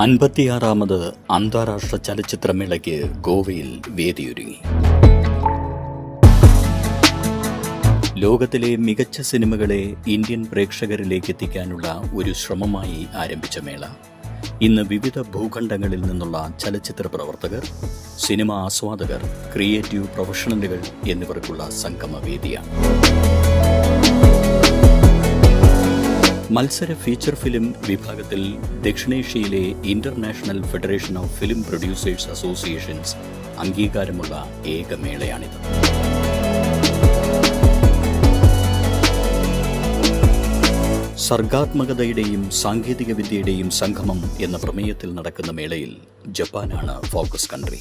അൻപത്തിയാറാമത് അന്താരാഷ്ട്ര ചലച്ചിത്രമേളയ്ക്ക് ഗോവയിൽ വേദിയൊരുങ്ങി. ലോകത്തിലെ മികച്ച സിനിമകളെ ഇന്ത്യൻ പ്രേക്ഷകരിലേക്ക് എത്തിക്കാനുള്ള ഒരു ശ്രമമായി ആരംഭിച്ച മേള. ഇന്ന് വിവിധ ഭൂഖണ്ഡങ്ങളിൽ നിന്നുള്ള ചലച്ചിത്ര പ്രവർത്തകർ സിനിമ ആസ്വാദകർ ക്രിയേറ്റീവ് പ്രൊഫഷണലുകൾ എന്നിവർക്കുള്ള സംഗമവേദിയാണ്. മത്സര ഫീച്ചർ ഫിലിം വിഭാഗത്തിൽ ദക്ഷിണേഷ്യയിലെ international federation of film producers associations അംഗീകാരമുള്ള ഏക മേളയാണിത്. സർഗാത്മകതയുടെയും സാങ്കേതികവിദ്യയുടെയും സംഗമം എന്ന പ്രമേയത്തിൽ നടക്കുന്ന മേളയിൽ ജപ്പാനാണ് ഫോക്കസ് കൺട്രി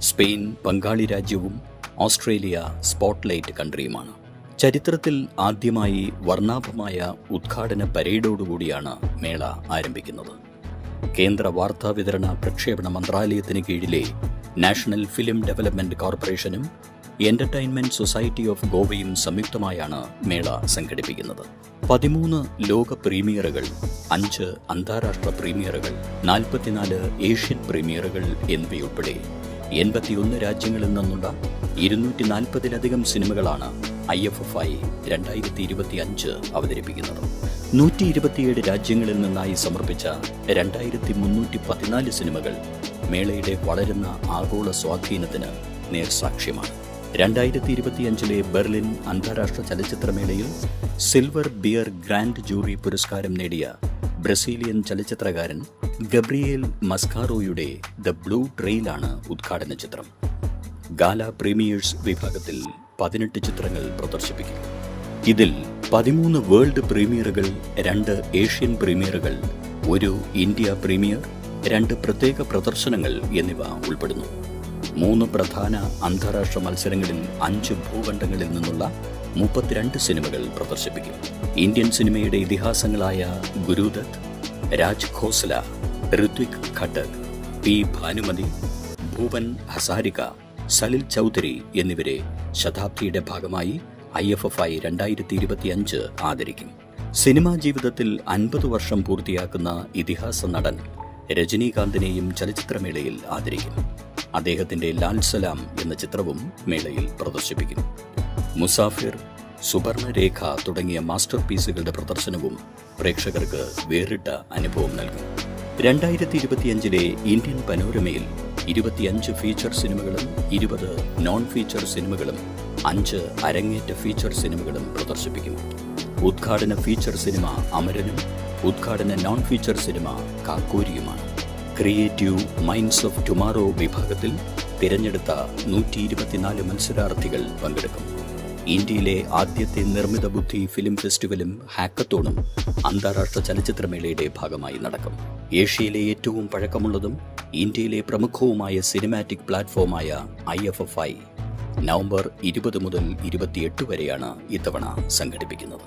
സ്പെയിൻ ബംഗാളി രാജ്യവും ഓസ്ട്രേലിയ സ്പോട്ട്ലൈറ്റ് കൺട്രിയുമാണ് ചരിത്രത്തിൽ ആദ്യമായി വർണാഭമായ ഉദ്ഘാടന പരേഡോടുകൂടിയാണ് മേള ആരംഭിക്കുന്നത്. കേന്ദ്ര വാർത്താ വിതരണ പ്രക്ഷേപണ മന്ത്രാലയത്തിന് കീഴിലെ നാഷണൽ ഫിലിം ഡെവലപ്മെന്റ് കോർപ്പറേഷനും എന്റർടൈൻമെന്റ് സൊസൈറ്റി ഓഫ് ഗോവയും സംയുക്തമായാണ് മേള സംഘടിപ്പിക്കുന്നത്. പതിമൂന്ന് ലോക പ്രീമിയറുകൾ അഞ്ച് അന്താരാഷ്ട്ര പ്രീമിയറുകൾ നാൽപ്പത്തിനാല് ഏഷ്യൻ പ്രീമിയറുകൾ എന്നിവയുൾപ്പെടെ എൺപത്തിയൊന്ന് രാജ്യങ്ങളിൽ നിന്നുള്ള ഇരുന്നൂറ്റി നാൽപ്പതിലധികം സിനിമകളാണ് ഐ എഫ് എഫ് ഐ രണ്ടായിരത്തി ഇരുപത്തി അഞ്ച് അവതരിപ്പിക്കുന്നത്. നൂറ്റി ഇരുപത്തിയേഴ് രാജ്യങ്ങളിൽ നിന്നായി സമർപ്പിച്ച രണ്ടായിരത്തി മുന്നൂറ്റി പതിനാല് സിനിമകൾ മേളയുടെ വളരുന്ന ആഗോള സ്വാധീനത്തിന് നേർസാക്ഷ്യമാണ്. രണ്ടായിരത്തി ഇരുപത്തിയഞ്ചിലെ ബെർലിൻ അന്താരാഷ്ട്ര ചലച്ചിത്രമേളയിൽ സിൽവർ ബിയർ ഗ്രാൻഡ് ജൂറി പുരസ്കാരം നേടിയ ബ്രസീലിയൻ ചലച്ചിത്രകാരൻ ഗബ്രിയേൽ മസ്കാറോയുടെ ദ ബ്ലൂ ട്രെയിലാണ് ഉദ്ഘാടന ചിത്രം. ഗാല പ്രീമിയേഴ്സ് വിഭാഗത്തിൽ പതിനെട്ട് ചിത്രങ്ങൾ പ്രദർശിപ്പിക്കും. ഇതിൽ പതിമൂന്ന് വേൾഡ് പ്രീമിയറുകൾ രണ്ട് ഏഷ്യൻ പ്രീമിയറുകൾ ഒരു ഇന്ത്യ പ്രീമിയർ രണ്ട് പ്രത്യേക പ്രദർശനങ്ങൾ എന്നിവ ഉൾപ്പെടുന്നു. മൂന്ന് പ്രധാന അന്താരാഷ്ട്ര മത്സരങ്ങളിൽ അഞ്ച് ഭൂഖണ്ഡങ്ങളിൽ നിന്നുള്ള മുപ്പത്തിരണ്ട് സിനിമകൾ പ്രദർശിപ്പിക്കും. ഇന്ത്യൻ സിനിമയുടെ ഇതിഹാസങ്ങളായ ഗുരുദത്ത് രാജ് ഖോസ്ല ഋത്വിക് ഘട്ടക് പി ഭാനുമതി ഭൂപൻ ഹസാരിക സലിൽ ചൗധരി എന്നിവരെ ശതാബ്ദിയുടെ ഭാഗമായി ഐ എഫ് എഫ് ഐ രണ്ടായിരത്തി ഇരുപത്തിയഞ്ച് ആദരിക്കും. സിനിമാ ജീവിതത്തിൽ അൻപത് വർഷം പൂർത്തിയാക്കുന്ന ഇതിഹാസ നടൻ രജനീകാന്തിനെയും ചലച്ചിത്രമേളയിൽ ആദരിക്കും. അദ്ദേഹത്തിന്റെ ലാൽ സലാം എന്ന ചിത്രവും മേളയിൽ പ്രദർശിപ്പിക്കും. മുസാഫിർ സുവർണരേഖ തുടങ്ങിയ മാസ്റ്റർ പീസുകളുടെ പ്രദർശനവും പ്രേക്ഷകർക്ക് വേറിട്ട അനുഭവം നൽകും. രണ്ടായിരത്തി ഇരുപത്തിയഞ്ചിലെ ഇന്ത്യൻ പനോരമയിൽ ഇരുപത്തിയഞ്ച് ഫീച്ചർ സിനിമകളും ഇരുപത് നോൺ ഫീച്ചർ സിനിമകളും അഞ്ച് അരങ്ങേറ്റ ഫീച്ചർ സിനിമകളും പ്രദർശിപ്പിക്കും ഉദ്ഘാടന ഫീച്ചർ സിനിമ അമരനും ഉദ്ഘാടന നോൺ ഫീച്ചർ സിനിമ കാക്കൂരിയുമാണ്. ക്രിയേറ്റീവ് മൈൻഡ്സ് ഓഫ് ടുമാറോ വിഭാഗത്തിൽ തിരഞ്ഞെടുത്ത നൂറ്റി ഇരുപത്തിനാല് മത്സരാർത്ഥികൾ പങ്കെടുക്കും. ഇന്ത്യയിലെ ആദ്യത്തെ നിർമ്മിത ബുദ്ധി ഫിലിം ഫെസ്റ്റിവലും ഹാക്കത്തോണും അന്താരാഷ്ട്ര ചലച്ചിത്രമേളയുടെ ഭാഗമായി നടക്കും. ഏഷ്യയിലെ ഏറ്റവും പഴക്കമുള്ളതും ഇന്ത്യയിലെ പ്രമുഖവുമായ cinematic പ്ലാറ്റ്ഫോമായ I F F I November ഇരുപത് മുതൽ ഇരുപത്തിയെട്ട് വരെയാണ് ഇത്തവണ സംഘടിപ്പിക്കുന്നത്.